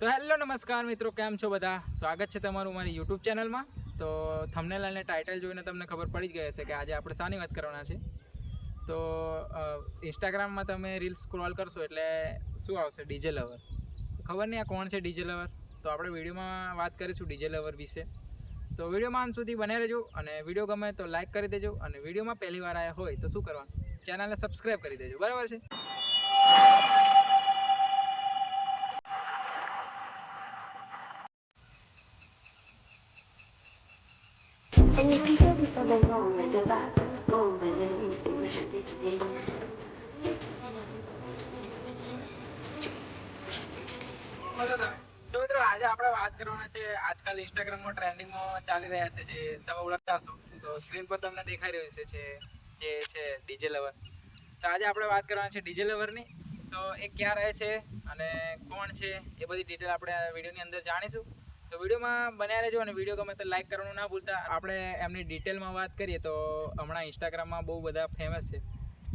તો હેલો, નમસ્કાર મિત્રો, કેમ છો બધા? સ્વાગત છે તમારું મારી યુટ્યુબ ચેનલમાં. તો થંબનેલ અને ટાઇટલ જોઈને તમને ખબર પડી જ ગઈ હશે કે આજે આપણે શાની વાત કરવાના છે. તો ઇન્સ્ટાગ્રામમાં તમે રીલ્સ સ્ક્રોલ કરશો એટલે શું આવશે? ડીજે લવર ખબર નહીં આ કોણ છે ડીજે લવર તો આપણે વિડીયોમાં વાત કરીશું ડીજે લવર વિશે. તો વિડીયોમાં અંત સુધી બને રહેજો અને વીડિયો ગમે તો લાઇક કરી દેજો અને વિડીયોમાં પહેલી વાર આવ્યા હોય તો શું કરવાનું? ચેનલને સબસ્ક્રાઈબ કરી દેજો. બરાબર છે? તો મિત્રો, આજે આપણે વાત કરવાના છે આજકાલ ઇન્સ્ટાગ્રામમાં ટ્રેન્ડિંગમાં ચાલી રહ્યા છે તમે ઓળખતા તો સ્ક્રીન પર તમને દેખાઈ રહ્યું છે જે છે ડીજે લવર તો આજે આપણે વાત કરવાની છે ડીજે લવરની તો એ ક્યાં છે અને કોણ છે એ બધી ડિટેલ આપણે વિડીયોની અંદર જાણીશું. તો વિડીયોમાં બન્યા રહેજો અને વીડિયો ગમે તો લાઈક કરવાનું ના ભૂલતા. આપણે એમની ડિટેલમાં વાત કરીએ તો હમણાં ઇન્સ્ટાગ્રામમાં બહુ બધા ફેમસ છે.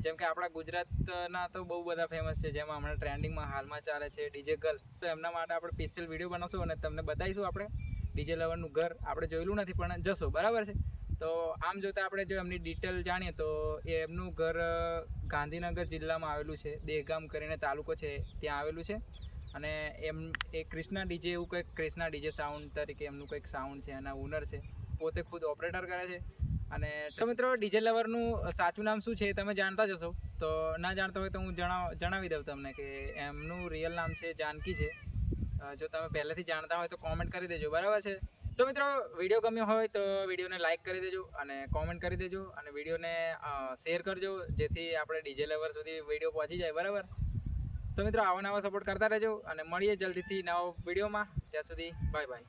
જેમ કે આપણા ગુજરાતના તો બહુ બધા ફેમસ છે. જેમાં હમણાં ટ્રેન્ડિંગમાં હાલમાં ચાલે છે ડીજે ગર્લ્સ તો એમના માટે આપણે સ્પેશિયલ વીડિયો બનાવશું અને તમને બતાવીશું આપણે ડીજે લવરનું ઘર. આપણે જોયેલું નથી, પણ જશો. બરાબર છે? તો આમ જોતાં આપણે જો એમની ડિટેલ જાણીએ તો એ એમનું ઘર ગાંધીનગર જિલ્લામાં આવેલું છે. દેહગામ કરીને તાલુકો છે. ત્યાં આવેલું છે. અને એમ, એ ક્રિષ્ના ડીજે એવું કંઈક ક્રિષ્ના ડીજે સાઉન્ડ તરીકે એમનું કંઈક સાઉન્ડ છે, એના ઓનર છે. પોતે ખુદ ઓપરેટર કરે છે. અને તો મિત્રો, ડીજે લવરનું સાચું નામ શું છે એ તમે જાણતા જ હશો. તો ના જાણતા હોય તો હું જણાવ, જણાવી દઉં તમને કે એમનું રિયલ નામ છે જાનકી છે. જો તમે પહેલેથી જાણતા હોય તો કોમેન્ટ કરી દેજો, બરાબર છે? તો મિત્રો વીડિયો ગમ્યો હોય તો વિડીયોને લાઈક કરી દેજો અને કોમેન્ટ કરી દેજો અને વિડીયોને શેર કરજો, જેથી આપણે ડીજે લવર સુધી વીડિયો પહોંચી જાય, બરાબર? તો મિત્રો આવા નવા સપોર્ટ કરતા રહેજો અને મળીએ જલ્દીથી નવા વિડીયોમાં. ત્યાં સુધી બાય બાય